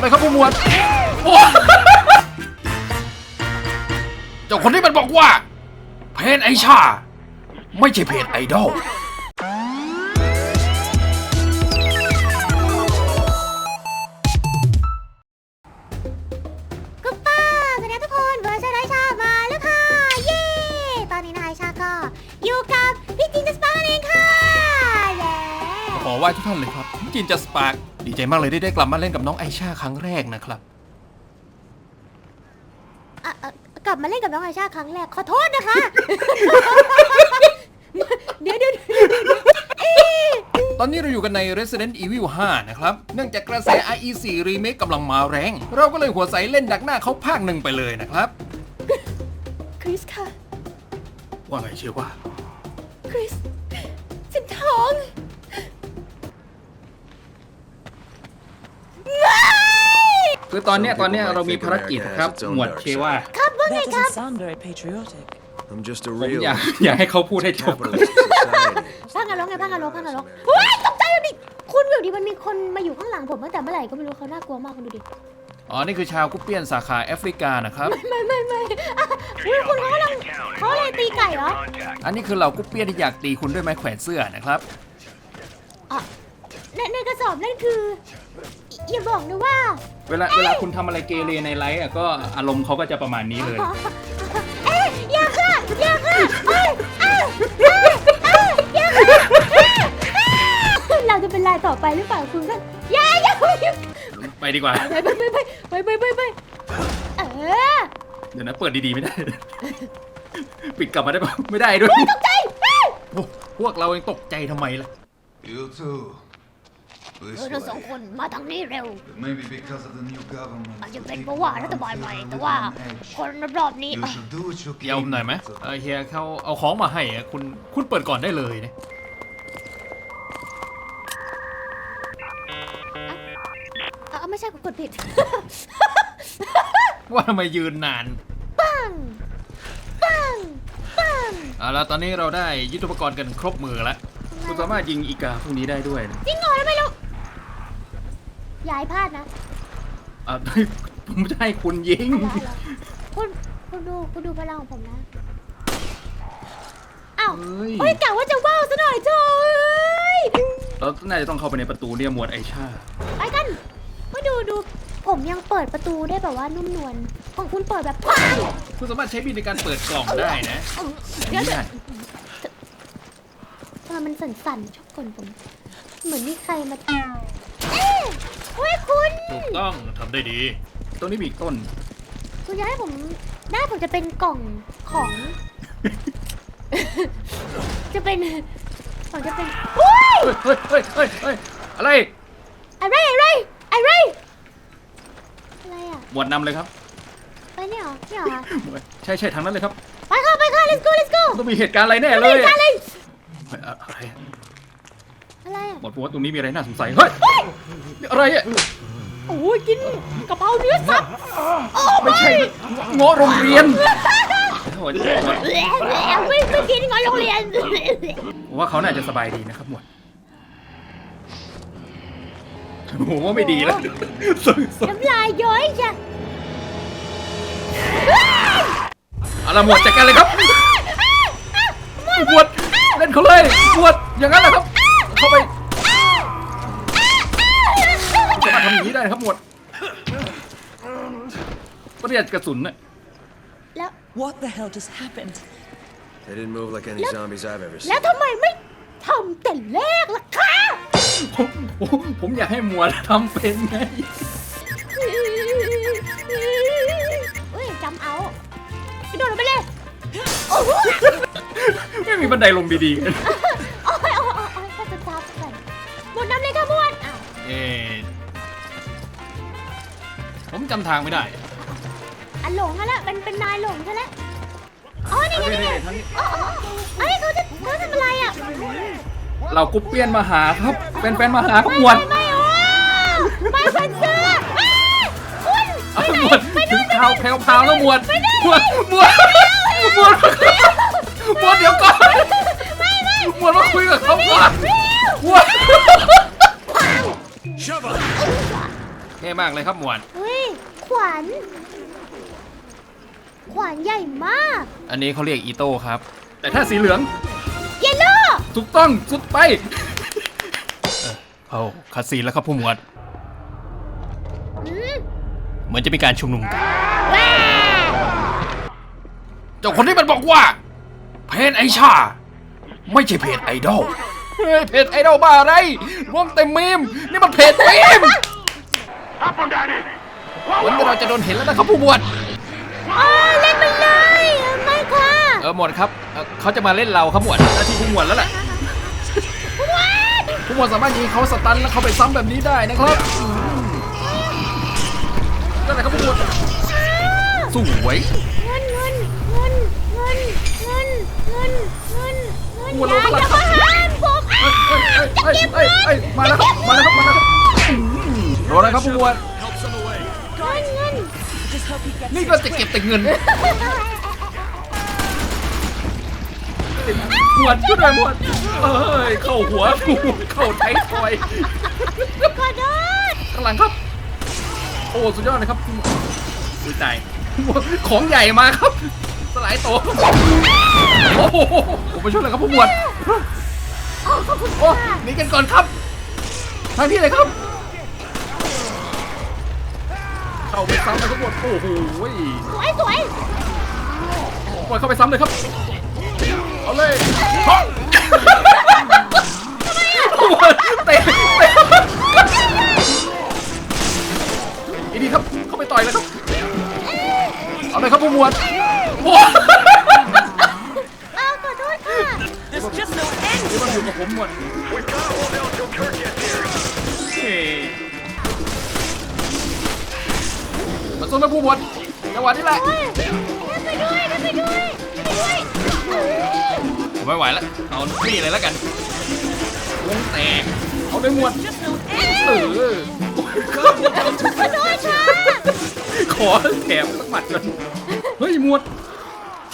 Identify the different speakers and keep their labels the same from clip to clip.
Speaker 1: อะไรครับผู้หมวดโอ้เจ้าคนนี้มันบอกว่า เพนไอชา ไม่ใช่เพนไอดอล
Speaker 2: ไห
Speaker 1: ว้ทุกท่านเลยครับจินจะสปาร์กดีใจมากเลยที่ได้กลับมาเล่นกับน้องไอชาครั้งแรกนะครับ
Speaker 2: อะอะกลับมาเล่นกับน้องไอชาครั้งแรกขอโทษนะคะ เดี๋ยวเดี๋ยวเดี๋ยวเอ๊ะ
Speaker 1: ตอนนี้เราอยู่กันใน Resident Evil 5 นะครับ เนื่องจากกระแส RE4 Remake กำลังมาแรง เราก็เลยหัวใสเล่นดักหน้าเขาภาคหนึ่งไปเลยนะครับ
Speaker 2: คริสค่ะ
Speaker 1: ว่าไงเชื่อว่า
Speaker 2: คริสฉันท้อง
Speaker 1: คือตอนเนี้ยตอนเนี้ยเรามีภารกิจครับ หมวดเชว่า
Speaker 2: ครับว่าไง
Speaker 3: That
Speaker 2: ครับ
Speaker 3: doesn't sound very patriotic.
Speaker 4: I'm just a
Speaker 1: ผม
Speaker 4: real
Speaker 1: อยากอยากให้เขาพูดให้จบ
Speaker 4: capitalist society.
Speaker 2: พังกันลกไงพังกันลกพังกันลกเฮ้ยตกใจเลยดิคุณวิวดิมันมีคนมาอยู่ข้างหลังผมตั้งแต่เมื่อไหร่ก็ไม่รู้เขาน่ากลัวมากคุณดูดิ
Speaker 1: อ๋อ นี่คือชาวกุเปียนสาขาแอฟริกานะครับ
Speaker 2: ไม่ไม่ไม่อะอุ๊ยคุณเขากำลังเขาเลยตีไก่เหรอ
Speaker 1: อันนี้คือเหล่ากุเปียนที่อยากตีคุณด้วยไม้แขวนเสื้อนะครับ
Speaker 2: อะในในกระสอบนั่นคือ อย่าบอกนะว่า
Speaker 1: เวลาเวลาคุณทำอะไรเกเรในไลฟ์อะก็อารมณ์เขาก็จะประมาณนี้เลย
Speaker 2: เอ๊ะอย่าค่ะอย่าค่ะเอ้ยเอ้ยเอ้ยเอ้ยอย่าค่ะเอ้ยเอ้ยเราจะเป็นลายต่อไปหรือเปล่าคุณก็อย่าอย่าอย่า
Speaker 1: ไปดีกว่า
Speaker 2: ไปไปไปไปไปไปไปเออ
Speaker 1: เดี๋ยวนะเปิดดีๆไม่ได้ ปิดกลับมาได้ปะไม่ได้ด้วย
Speaker 2: ตกใจเฮ้ย
Speaker 1: โอ้พวกเราเองตกใจทำไมล่ะ
Speaker 5: You too.
Speaker 2: เอ
Speaker 5: This
Speaker 2: อเราสอง
Speaker 5: way.
Speaker 2: คนมาทางนี้เร็ว
Speaker 5: It may be because of the new government.
Speaker 2: อาจจะ
Speaker 5: the
Speaker 2: เป็นเพ
Speaker 5: people
Speaker 2: ราะว่า
Speaker 5: around
Speaker 2: รัฐบาลใหม่
Speaker 5: here are
Speaker 2: แต่
Speaker 5: living
Speaker 2: ว่า
Speaker 5: on edge.
Speaker 2: คนรอบๆนี้
Speaker 5: You should do what you
Speaker 1: เดี๋ยว
Speaker 5: can
Speaker 1: หน่อยไหม
Speaker 5: to-
Speaker 1: เออเฮียเขาเอาของมาให้อะคุณคุณเปิดก่อนได้เลยนะ
Speaker 2: เออไม่ใช่กูกดผิด
Speaker 1: ว่าทำไมยืนนาน
Speaker 2: ปัง ปัง ปัง
Speaker 1: เอาละตอนนี้เราได้ยุทธปกรณ์กันครบมือแล้วคุณสามารถยิงอีกาพวกนี้ได้ด้วยนะ
Speaker 2: จริงเหรอทำไมเรา อย่าให้พลาดนะ
Speaker 1: อะ ผมจะให้คุณยิง
Speaker 2: อะไรอะไรคุณคุณดูคุณดูพลังของผมนะ อ้าว
Speaker 1: เฮ้ย
Speaker 2: เฮ้ยกะว่าจะว้าวซะหน่อยเจ้ย
Speaker 1: เราน่าจะต้องเข้าไปในประตูเนี่ยหมวดไอชา
Speaker 2: ไปกันมาดูดูผมยังเปิดประตูได้แบบว่านุ่มนวลของคุณเปิดแบบปัง
Speaker 1: คุณสามารถใช้บินในการเปิดกล่องได้นะ
Speaker 2: เดี๋ยว
Speaker 1: นี่
Speaker 2: เดี๋ยว
Speaker 1: ได้
Speaker 2: ทำไมมันสั่นๆชอบกลผม เหมือนมีใครมาเอ๊ะเฮ้ยคุณ
Speaker 1: ถูกต้องทำได้ดีตรงนี้มีอีกต้น
Speaker 2: คุณอยากให้ผมได้ผมจะเป็นกล่องของ จะเป็นผมจะเป็นเฮ้ย
Speaker 1: เฮ้ยเฮ้ยเฮ้ยเฮ้ยอะไร
Speaker 2: อะไรอะไรอะไรอะไรอะ
Speaker 1: หมวดนำเลยครับ
Speaker 2: ไปเนี่ยเหรอเนี่ยเหรอ
Speaker 1: ใช่ใช่ทางนั้นเลยครับ
Speaker 2: ไปค่ะไปค่ะ let's go let's go
Speaker 1: ต้องมีเหตุการณ์อะไรแน่เล
Speaker 2: ไป
Speaker 1: ย
Speaker 2: กันเลย
Speaker 1: เฮ้ยอะไรอะ
Speaker 2: อะไรอะ
Speaker 1: หมวดบอกว่าตรงนี้มีอะไรน่าสงสัย เฮ้ย อะไรอะ
Speaker 2: โอ้ยกินกะเพราเนื้อสัตว์
Speaker 1: ไม่ใช่เงาะโรงเรียนโอ้ย
Speaker 2: ไม่ไม่กินงอนโรงเรียน
Speaker 1: ผมว่าเขาน่าจะสบายดีนะครับหมวดผมว่าไม่ดีแล้วสุดสุด
Speaker 2: น้ำลายย้อยจ้ะ
Speaker 1: เอาละหมวดจัดการเลยครับหมวดเล่นเขาเลยหมวดอย่างนั้นแหละครับ เข้าไปจะมาทำอย่างนี้ได้นะครับหมวดประหยัดกระสุนน่ะ
Speaker 2: แล้ว
Speaker 3: What the hell just happened?
Speaker 4: They didn't move like any zombies I've ever
Speaker 2: แล้ว
Speaker 4: seen.
Speaker 2: ทำไมไม่ทำแต่แรกล่ะคะ
Speaker 1: ผมผมผมอยากให้หมวดทำเป็นไง
Speaker 2: เฮ้ยจำเอากระโดดลงไปเลย โอ้โห
Speaker 1: ไม่มีบันไดลงดีๆ
Speaker 2: จำ
Speaker 1: ทางไม่ได้
Speaker 2: อันหลงอะละเป็นเป็นนายหลงใช่ไหมอ๋อนี่ไงนี่ไง
Speaker 1: ทางนี้
Speaker 2: อ๋ออ๋ออ๋ออันนี้เขาจะเขาทำอะไรอะ
Speaker 1: เรากุ๊ปเปี้ยนมาหาครับแฟนๆมาหาครับหมวด
Speaker 2: ไม่โอ้ไม่เป็นเสื้ออ้าคุณ
Speaker 1: เอาหมวดถึงข่าวแพรวพราวแล้วหมวดหมวดหมวดหมวดหมวดเดี๋ยวก่อน
Speaker 2: ไม่ไม่
Speaker 1: หมวดมาคุยกับเขาก่อนหมวดแค่ท่มากเลยครับหมวด
Speaker 2: เฮ้ย ขวานขวานใหญ่มาก
Speaker 1: อันนี้เขาเรียกอีโต้ครับ แต่ถ้าสีเหลือง
Speaker 2: เยลโล่
Speaker 1: ถูกต้องสุดไปเออเอาคาซีนแล้วครับผู้หมวด
Speaker 2: อืม
Speaker 1: เหมือนจะมีการชุมนุมกัน
Speaker 2: ว้า
Speaker 1: เจ้าคนนี้มันบอกว่า เพจไอชา ไม่ใช่เพจไอดอลเฮ้ยเพจไอดอลบ้าอะไรรวมแต่มีม นี่มันเพจมีม วันนี้เราจะโดนเห็นแล้วนะครับผู้หมวด
Speaker 2: อ๋อเล่นมันเลยไม่ค่ะ
Speaker 1: เออหมวดครับเอ่อเขาจะมาเล่นเราครับหมวดหน้าที่ผู้หมวดแล้วแหละผู้หมวดสามารถยิงเขาสตันแล้วเขาไปซ้ำแบบนี้ได้นะครับอืมนั่นแหละครับผู้หมวดสวย
Speaker 2: เงินเงินเงินเงินเงินเงินเงินเงิน
Speaker 1: หัว
Speaker 2: อ
Speaker 1: เราะ
Speaker 2: ย่า
Speaker 1: ข้างหลั
Speaker 2: องย่ามาห้ามผมอ้า
Speaker 1: เอ้ยเอ้ยเอ้ยเอ้ยเอ้ยมาแล้วครับมาแล้วครับมาแล้วครับอืมรออะไรครับผู้หมวด
Speaker 2: นี่
Speaker 1: ก็จะเก็บแต่เงินหมวดช่วยหน่อยหมวดเอ้ย เข้าหัวเข้าไทยทอย
Speaker 2: ขอโทษ
Speaker 1: ข้างหลังครับ โอ้ สุดยอดเลยครับอุ้ยตายของใหญ่มาครับ สลายโต โอ้โหผมไปช่วยเลยครับผู้หมวด
Speaker 2: โอ้ขอบคุณ
Speaker 1: โอ้
Speaker 2: ค่ะ
Speaker 1: หนีกันก่อนครับ ทางที่เลยครับ เข้าไปซ้ำเลยครับหมวดโอ้โห
Speaker 2: สวยสวย
Speaker 1: ปล่อยเข้าไปซ้ำเลยครับ เอาเลยเตะเตะอีดีครับ เข้าไปต่อยเลยครับ เอาเลยครับผู้หมวดโอ้
Speaker 2: อ้าวขอโทษค่ะ
Speaker 3: There's just no end
Speaker 1: นี่มันอยู่กับผมหมดเฮ้ มาส่งนะผู้หมวดจังหวะนี้แหละ
Speaker 2: เฮ้ยเดินไปด้วยเดินไปด้วยเดินไปด้วยเออ
Speaker 1: ผมไม่ไหวแล้วเอานี่เลยแล้วกันวงแตกเอาเลยหมวด
Speaker 3: Just no end
Speaker 1: เออ
Speaker 2: ขอโทษค่ะ
Speaker 1: ขอแถมสักหมัดก่อนเฮ้ยหมวด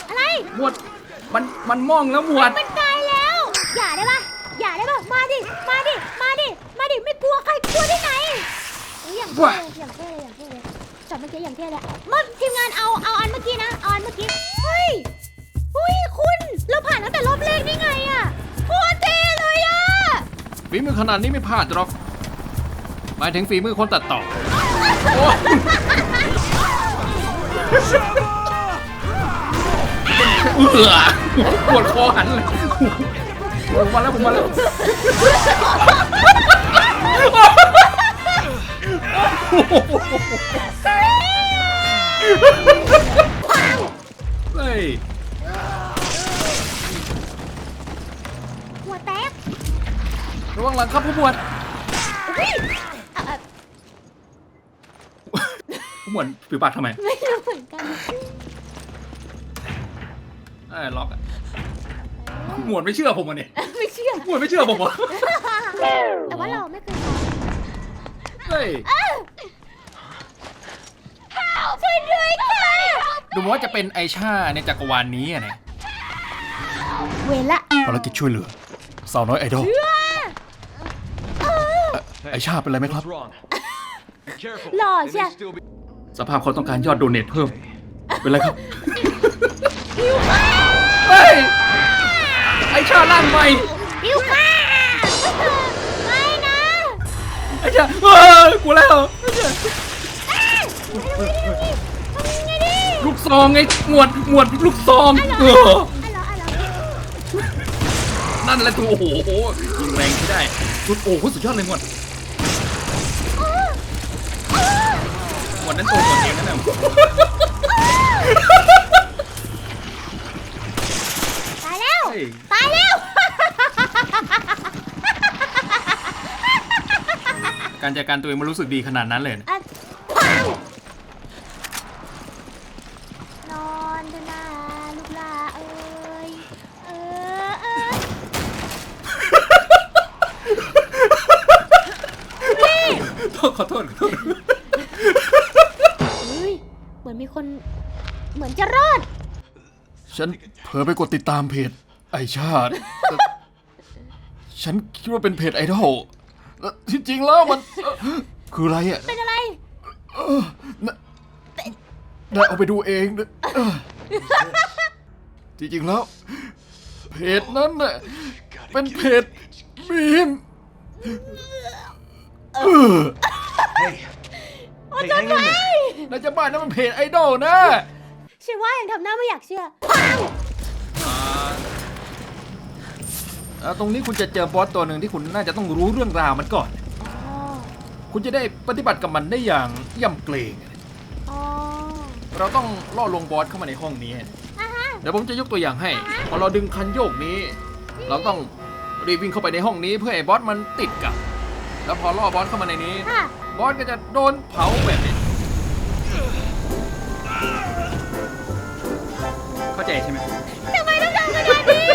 Speaker 2: อะไร
Speaker 1: หมวดมันมันมองแล้วหมวด
Speaker 2: มันตายแล้วอย่าได้ปะอย่าได้ปะมาดิมาดิมาดิมาดิไม่กลัวใครกลัวที่ไหนเฮ้ยอย่างเท่
Speaker 1: ว่ะ
Speaker 2: เลยอย่างเท่เลยอย่างเท่ จอดเมื่อกี้อย่างเท่เลยมาทีมงานเอาเอาอันเมื่อกี้นะเอาอันเมื่อกี้เฮ้ยเฮ้ยคุณเราผ่านตั้งแต่รอบแรกได้ไงอะโคตรเท่เลยอะ
Speaker 1: ฝีมือขนาดนี้ไม่พลาดหรอกหมายถึงฝีมือคนตัดต่อโอ้เอือปวดคอหันเลยผมมาแล้วผมมาแล้ว เฮ้ย
Speaker 2: หัวแตก
Speaker 1: ระวังหลังครับผู้หมวด
Speaker 2: เฮ้ยอะอะ
Speaker 1: ผู้หมวดปิวปากทำไม
Speaker 2: ไม่รู้เหมือนกัน
Speaker 1: เอ้ยล็อกอะผู้หมวดไม่เชื่อผมอะเนี่ย
Speaker 2: ไม่เชื่อ
Speaker 1: ผู้หมวดไม่เชื่อผมเหรอ
Speaker 2: แต่ว่าเราไม่เคย
Speaker 1: เฮ้ย
Speaker 2: ช่วยด้วยค่ะ
Speaker 1: ดูเหมือนว่าจะเป็นไอชาในจักรวาลนี้อะเนี่ย
Speaker 2: เวรละ
Speaker 1: ภารกิจช่วยเหลือสาวน้อยไอดอล
Speaker 2: เออ
Speaker 1: ไอชาเป็นไรไหมครับ
Speaker 4: wrong? Be careful.
Speaker 2: หล่อ
Speaker 4: They may
Speaker 2: เชีย
Speaker 4: still be-
Speaker 1: สภาพเขาต้องการยอดโดเนทเพิ่ม เป็นไรครับ
Speaker 2: หิวข้าว
Speaker 1: เฮ้ยไอชาล่างใหม่
Speaker 2: หิวข้า
Speaker 1: ไอชาเฮ้ยกูแล้ว
Speaker 2: ทำไงดี
Speaker 1: ลูกซองไงหมวดหมวดลูกซองเออ
Speaker 2: อ๋อเหรออ๋อเหรอ
Speaker 1: นั่นแหละตัวโอ้โหยิงแรงที่ได้สุดโอ้โหสุดยอดเลยหมวดหมวดนั้นตัวหมวดเองนั่นแหละ
Speaker 2: ตายแล้ว
Speaker 1: เฮ้ย
Speaker 2: ตายแล้ว
Speaker 1: การจัดการตัวเองมันรู้สึกดีขนาดนั้นเลยนะ
Speaker 2: อะปังนอนเถอะนะลูกลาเอ้ยเออเออ
Speaker 1: ขอโทษขอโทษ
Speaker 2: เฮ้ยเหมือนมีคนเหมือนจะรอด
Speaker 1: ฉันเผลอไปกดติดตามเพจไอชาติ ฉันคิดว่าเป็นเพจไอดอล แล้วที่จริงแล้วมันเอ่อคืออะไรอะ
Speaker 2: เป็นอะไร
Speaker 1: ได้เอาไปดูเองนะเออจริงๆแล้ว เพจนั้นน่ะเป็นเพจบีมเออ
Speaker 5: Hey. Hey, hang in there.
Speaker 1: น่าจะบ้านนั้นมันเพจไอดอลนะ
Speaker 2: ฉันว่ายังทำหน้าไม่อยากเชื่อ
Speaker 1: อ่าตรงนี้คุณจะเจอบอสตัวหนึ่งที่คุณน่าจะต้องรู้เรื่องราวมันก่อน
Speaker 2: อ๋อ
Speaker 1: คุณจะได้ปฏิบัติกับมันได้อย่างย่ำเกรง
Speaker 2: อ๋อ
Speaker 1: เราต้องล่อลวงบอสเข้ามาในห้องนี้
Speaker 2: อะฮะ
Speaker 1: เดี๋ยวผมจะยกตัวอย่างให้ พอเราดึงคันโยกนี้ เราต้องรีบวิ่งเข้าไปในห้องนี้เพื่อให้บอสมันติดกับ แล้วพอล่อบอสเข้ามาในนี้
Speaker 2: ค่ะ
Speaker 1: บอสก็จะโดนเผาแบบนี้ เข้าใจใช่ไหม
Speaker 2: ทำไมต้องทำขนาดนี้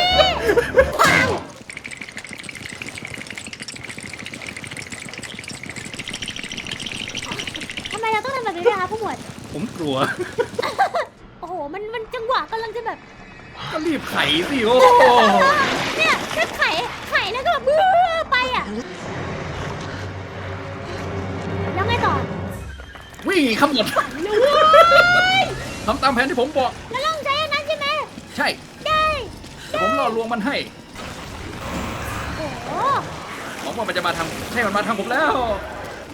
Speaker 2: ทำไมเราต้องทำ แบบนี้ด้วยคะผู้หมวด
Speaker 1: ผมกลัว
Speaker 2: โอ้โห มันมันจังหวะกำลังจะแบบ
Speaker 1: ก็รีบไขสิโอ้
Speaker 2: เนี่ยถ้าไข่ไข่แล้วก็แบบเบื้อไปอะ แล้วไงต่อ
Speaker 1: วิ่งขมวด
Speaker 2: รู้เว้ย
Speaker 1: ทำตามแผนที่ผมบอก
Speaker 2: แล้วต้องใช้อันนั้นใช่ไหม
Speaker 1: ใช่
Speaker 2: ได้
Speaker 1: เดี๋ยวผมล่อลวงมันให้
Speaker 2: โอ้โห
Speaker 1: ผมว่ามันจะมาทำใช่มันมาทำผมแล้ว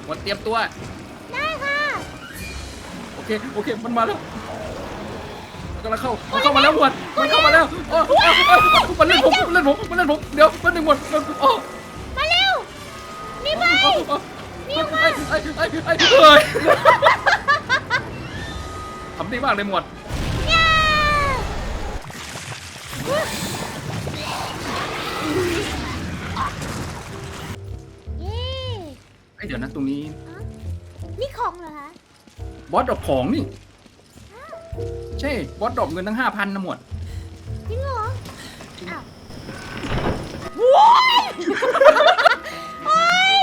Speaker 1: หมดเตรียมตัว
Speaker 2: ได้ค่ะ
Speaker 1: โอ เคโอเคมันมาแล้วมันกำลังเข้ามันเข้ามาแล้วหมวดมันเข้ามาแล้วโอ้โอ้โอ้มันเล่นผมมันเล่นผมมันเล่นผมเดี๋ยวมันหนึ่งหมวดมันโอ้
Speaker 2: มาเร็วนี่ไป
Speaker 1: โอ้โอ้ไอ้ไอ้ไอ้ไอ้ไอ้เฮ้ยทำได้มากเลยหมวด
Speaker 2: ย่าเย้
Speaker 1: ไอ้เดี๋ยวนะตรงนี้
Speaker 2: นี่ของเหรอคะ
Speaker 1: บอสดรอปของนี่ ใช่บอสดรอปเงินทั้งห้าพันนะหมวด
Speaker 2: จริงเหรออ้าวว้ายโอ้ย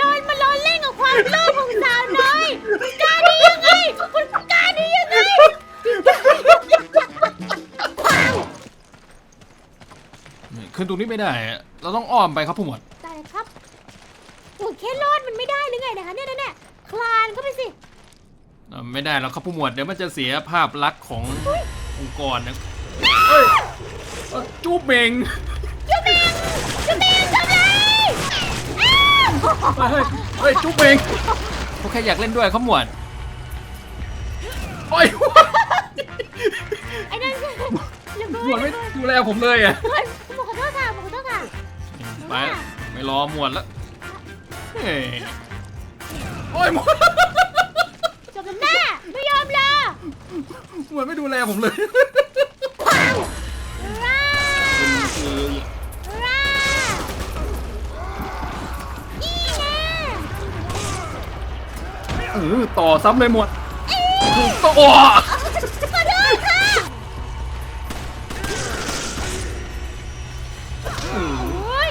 Speaker 2: ร้อนมาร้อนเล่นกับความโลภของสาวน้อยคุณกล้าดียังไงคุณกล้าดียังไงว้าว
Speaker 1: ขึ้นตรงนี้ไม่ได้อะเราต้องอ้อมไปครับผู้หมวด
Speaker 2: ตายเลยครับโอ้ยแค่รอดมันไม่ได้หรือไงนะคะเนี่ยเนี่ยเนี่ยคลานเข้าไปสิ
Speaker 1: เอ่อ ไม่ได้แล้วครับผู้หมวดเดี๋ยวมันจะเสียภาพลักษณ์ขององค์กรนะเฮ้ยเอ่อจูบเมง
Speaker 2: ยูเมงยูเมงทำไรอ้าว
Speaker 1: เฮ้ยเฮ้ยจูบเมงเขาแค่อยากเล่นด้วยครับหมวดโอ้ย
Speaker 2: ไอ้นั่นคือระเบิด
Speaker 1: หมวดไม่
Speaker 2: ระเบิด
Speaker 1: ดูแลผมเลยอะ
Speaker 2: เฮ้ยผมขอโทษค่ะผมขอโทษค่ะ
Speaker 1: ไปไม่รอหมวดแล้วเฮ้ยโอ้ยหมวด
Speaker 2: จบกันหน้าไม่ยอมรอ
Speaker 1: หมวดไม่ดูแลผมเลย
Speaker 2: ร่า
Speaker 1: คือ
Speaker 2: ร่านี่แน่
Speaker 1: เออต่อซ้ำเลยหมวดถูกต่อ
Speaker 2: ขอโทษค่ะโอ้ย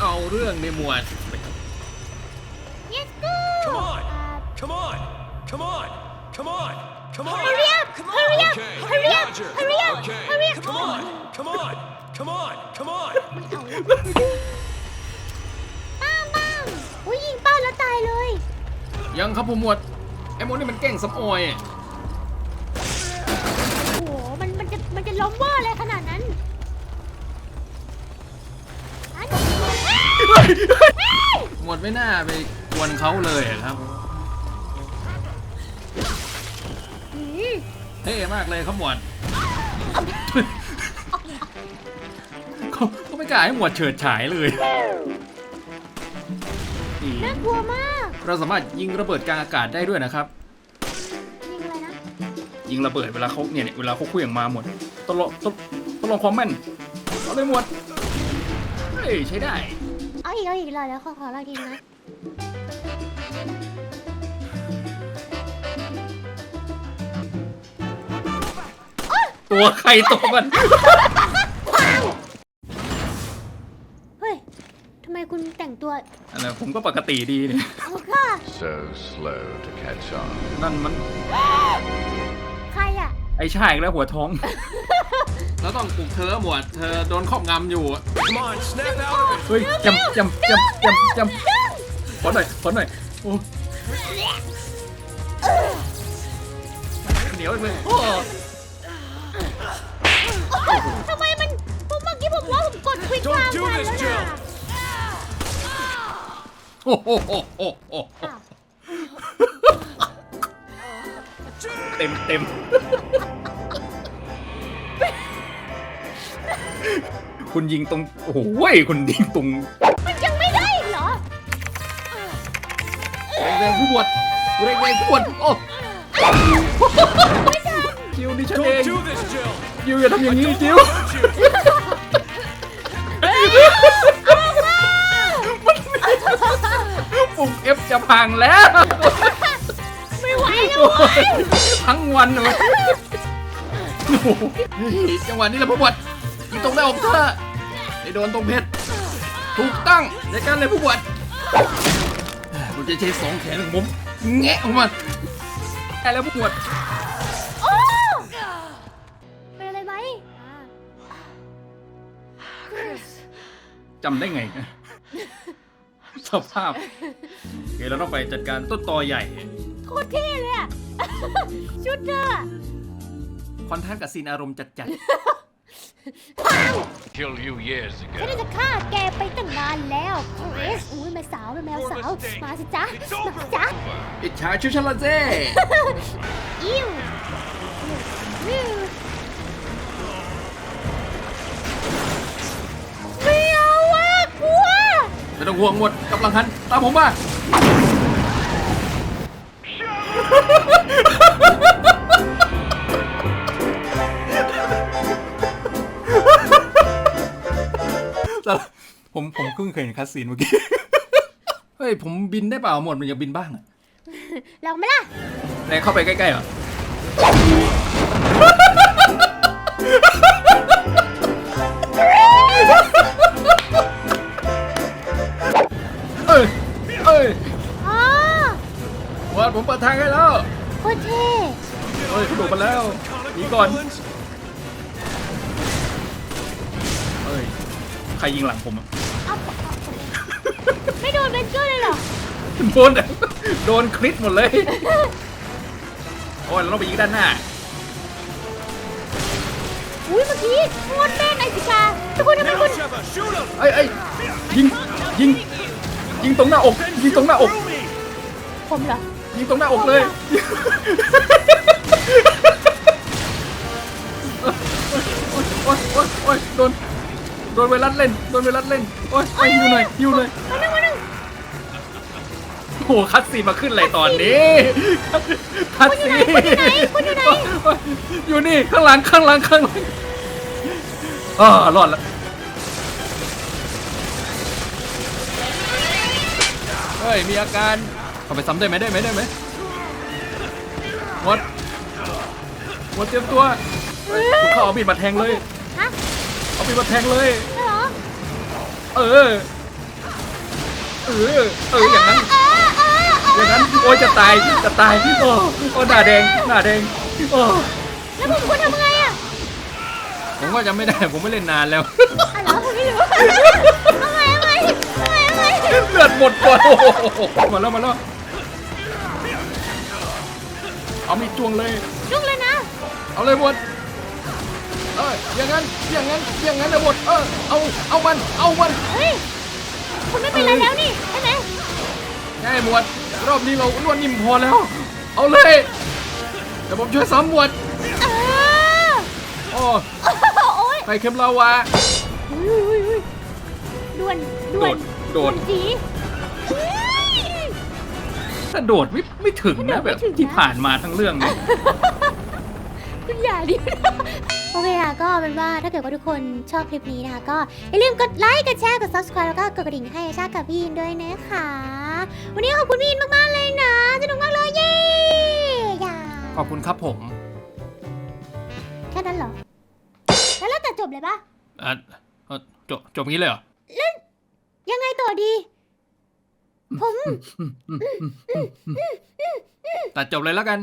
Speaker 1: เอาเรื่องในหมวด
Speaker 4: on. Come on.
Speaker 2: hurry up hurry up
Speaker 4: Okay.
Speaker 2: hurry up
Speaker 4: Roger.
Speaker 2: hurry up
Speaker 4: Okay.
Speaker 2: hurry up
Speaker 4: Come on. Come on. Come on. Come on.
Speaker 2: ป้ามป้ามอุ้ยยิงเป้าแล้วตายเลย
Speaker 1: ยังครับผู้หมวดไอ้หมวดนี่มันเก่งสำออยอะ
Speaker 2: โอ้โห มันมันจะมันจะล้มเวอร์เลยขนาดนั้นอัน
Speaker 1: หมวดไม่น่าไปกวนเขาเลยอะครับ ท่มากเลยครับหมวดเขาเขาไม่กล้าให้หมวดเฉิดฉายเลยนี่
Speaker 2: น่ากลัวมาก
Speaker 1: เราสามารถยิงระเบิดกลางอากาศได้ด้วยนะครับ
Speaker 2: ยิงอะไรนะ
Speaker 1: ยิงระเบิดเวลาเขาเนี่ยเนี่ยเวลาเขาเคลื่องมาหมดตลอดตลตลอดความแม่นเอาเลยหมวดเฮ้ยใช้ได้
Speaker 2: เอาอีกเอาอีกเลยแล้วขอขอเราทีนะ
Speaker 1: ตัวใครตัวมัน
Speaker 2: เฮ้ย ทำไมคุณแต่งตัว
Speaker 1: อะไรผมก็ปกติดีเนี่ย
Speaker 2: เอาค่ะ
Speaker 5: So slow to catch on.
Speaker 1: นั่นมัน
Speaker 2: ใครอะ
Speaker 1: ไอ้ชายอีกแล้วหัวท้อง แล้วต้องปลุกเธอหมวด เธอโดนครอบงำอยู่
Speaker 4: Come on, snap out of it.
Speaker 1: เฮ้ยจำจำจำจำจำขอหน่อยขอหน่อยโอ้เหนียวเลยโอ้
Speaker 4: Don't
Speaker 2: ทาง
Speaker 4: do
Speaker 2: ทัน
Speaker 4: this,
Speaker 2: แล้ว
Speaker 4: Jill.
Speaker 2: นะ
Speaker 1: โอ้โหโอ้โหโอ้โห
Speaker 2: อ้าว
Speaker 1: เต็มเต็มคุณยิงตรง โอ้โหเว้ยคุณยิงตรง
Speaker 2: มันยังไม่ได้อีกเหรอ
Speaker 1: แรงๆผู้บวชแรงๆผู้บวชโอ้
Speaker 2: ไม่ทัน
Speaker 1: จิวนี่ฉันเอง
Speaker 4: Don't do this, Jill.
Speaker 1: จิวอย่าทำอย่างนี้จิว
Speaker 4: Hurt you.
Speaker 1: ปุ่มเอฟจะพังแล้ว
Speaker 2: ไม่ไหวแล้วเว้ย
Speaker 1: ทั้งวันเลยโอ้โหนี่จังหวะนี้แหละผู้บวชยิงตรงหน้าอกเธอไอ้โดนตรงเพชร ถูกต้องในการเลยผู้บวชผมจะใช้สองแขนของผมแงะออกมาได้แล้วผู้บวช
Speaker 2: โอ้เป็นอะไรไหม
Speaker 1: จำได้ไง สภาพโอเคเราต้องไปจัดการต้นตอใหญ่
Speaker 2: โคตรเท่เลยอะ ชุดเธออะ
Speaker 1: คอนทราสต์กับซีนอารมณ์จัด
Speaker 6: Killed you years
Speaker 2: ฉัน
Speaker 6: ago.
Speaker 2: น่าจะฆ่าแกไปตั้งนานแล้วคริสอุ้ยแม่สาวแม่แมวสาว มาสิจ๊ะมาสิจ๊ะ
Speaker 1: ๆอิจฉาชิวชลาเจ้
Speaker 2: อิ้วอิ้ว ไม่
Speaker 1: ต้องห่วงหมดกำลังหันตามผมมาแต่ผมผมเพิ่งเคยเห็นคัสซีนเมื่อกี้ เฮ้ย ผมบินได้เปล่าหมดมันอยากบินบ้างอะ
Speaker 2: ลองไหมล่ะ
Speaker 1: ไหนเข้าไปใกล้ๆเหรอ วันผมเปิดทางให้แล้ว
Speaker 2: โคตรเท่
Speaker 1: เอ้ยกระโดดมาแล้วหนีก่อน
Speaker 4: Villains.
Speaker 1: เอ้ยใครยิงหลังผมอะ
Speaker 2: เอาไม่โดนเบนเกอร์เลยเหรอ
Speaker 1: โดนโดนคริสหมดเลย โอ้ยเราต้องไปยิงด้านหน้า
Speaker 2: อุ้ยเมื่อกี้โคตรแม่นไอซิกาทุกคนทำไม
Speaker 4: Now,
Speaker 2: คุณ
Speaker 4: Sheva, shoot him.
Speaker 1: เอ้ยเอ้ยยิงยิงยิงตรงหน้าอกยิงตรงหน้าอก
Speaker 4: Through me.
Speaker 2: ผมเหรอ
Speaker 1: ยิงตรงหน้าอกเลย โอ๊ยโอ๊ยโอ๊ยโอ๊ยโดน โดนไวรัสเล่น โดนไวรัสเล่น โอ๊ยไปฮิวหน่อยฮิวหน่อย
Speaker 2: มาหนึ่งมาหนึ่ง
Speaker 1: โอ้โหคัดซีนมาขึ้นอะไรตอนนี้คัดซีน
Speaker 2: คุณอยู่ไหน
Speaker 1: อยู่นี่ข้างหลังข้างหลังข้างหลังอ่ารอดล้วเฮ้ยมีอาการ เข้าไปซ้ำได้ไหมได้ไหมได้ไหมหมดหมดเตรียมตัวเฮ้ยคุณเข้าเอาบีดมาแทงเลย
Speaker 2: ฮะ
Speaker 1: เอาบีดมาแทงเลย
Speaker 2: ใช่เหรอ
Speaker 1: เออ เออ เออ อย่างนั้น
Speaker 2: เออเออเอ
Speaker 1: อ
Speaker 2: อย่าง
Speaker 1: นั้น โอ้ยจะตาย จะตาย โอ้โอ้หน้าแดง หน้าแดง โอ้
Speaker 2: แล้วผมควรทำไงอะ
Speaker 1: ผมก็จะไม่ได้ ผมไม่เล่นนานแล้ว
Speaker 2: อะเหรอผมไม่รู้ทำไงทำไงทำไงทำไง
Speaker 1: เลือดหมดก่อนโอ้โหมาแล้ว มาแล้ว เอามีดจ้วงเลย
Speaker 2: จุกเลยนะ
Speaker 1: เอาเลยหมดเอออย่างนั้น อย่างนั้น อย่างนั้นเลยหมดเออ เอา เอามัน เอามัน
Speaker 2: เฮ้ย คุณไม่เป็นไรแล้วนี่ใช่ไหม
Speaker 1: ง่ายหมวด รอบนี้เราล้วนนิ่มพอแล้ว เอาเลยเดี๋ยวผมช่วยซ้ำหมวด
Speaker 2: เออ
Speaker 1: โอ้
Speaker 2: โอ้ย
Speaker 1: ไข่เค็มลาวา
Speaker 2: อุ้ยอุ้ยอุ้ยด่วนด่วน
Speaker 1: โดด
Speaker 2: จี
Speaker 1: ถ้าโดดไม่ไม่ถึงนะแบบที่ผ่านมาทั้งเรื่องเนี่ย
Speaker 2: คุณอย่าดิ โอเคค่ะ ก็เป็นว่าถ้าเกิดว่าทุกคนชอบคลิปนี้นะคะ ก็อย่าลืมกดไลค์ กดแชร์ กด subscribe แล้วก็กดกระดิ่งให้ชากับพี่อินด้วยนะคะ วันนี้ขอบคุณพี่อินมาก ๆ เลยนะ สนุกมากเลย เย้อย่า
Speaker 1: ขอบคุณครับผม
Speaker 2: แค่นั้นเหรอ แล้วเราตัดจบเลยปะ
Speaker 1: อะเอ่อจบจบงี้เลยเหรอ
Speaker 2: ยังไงต่อดี ผม
Speaker 1: ตัดจบเลยแล้วกัน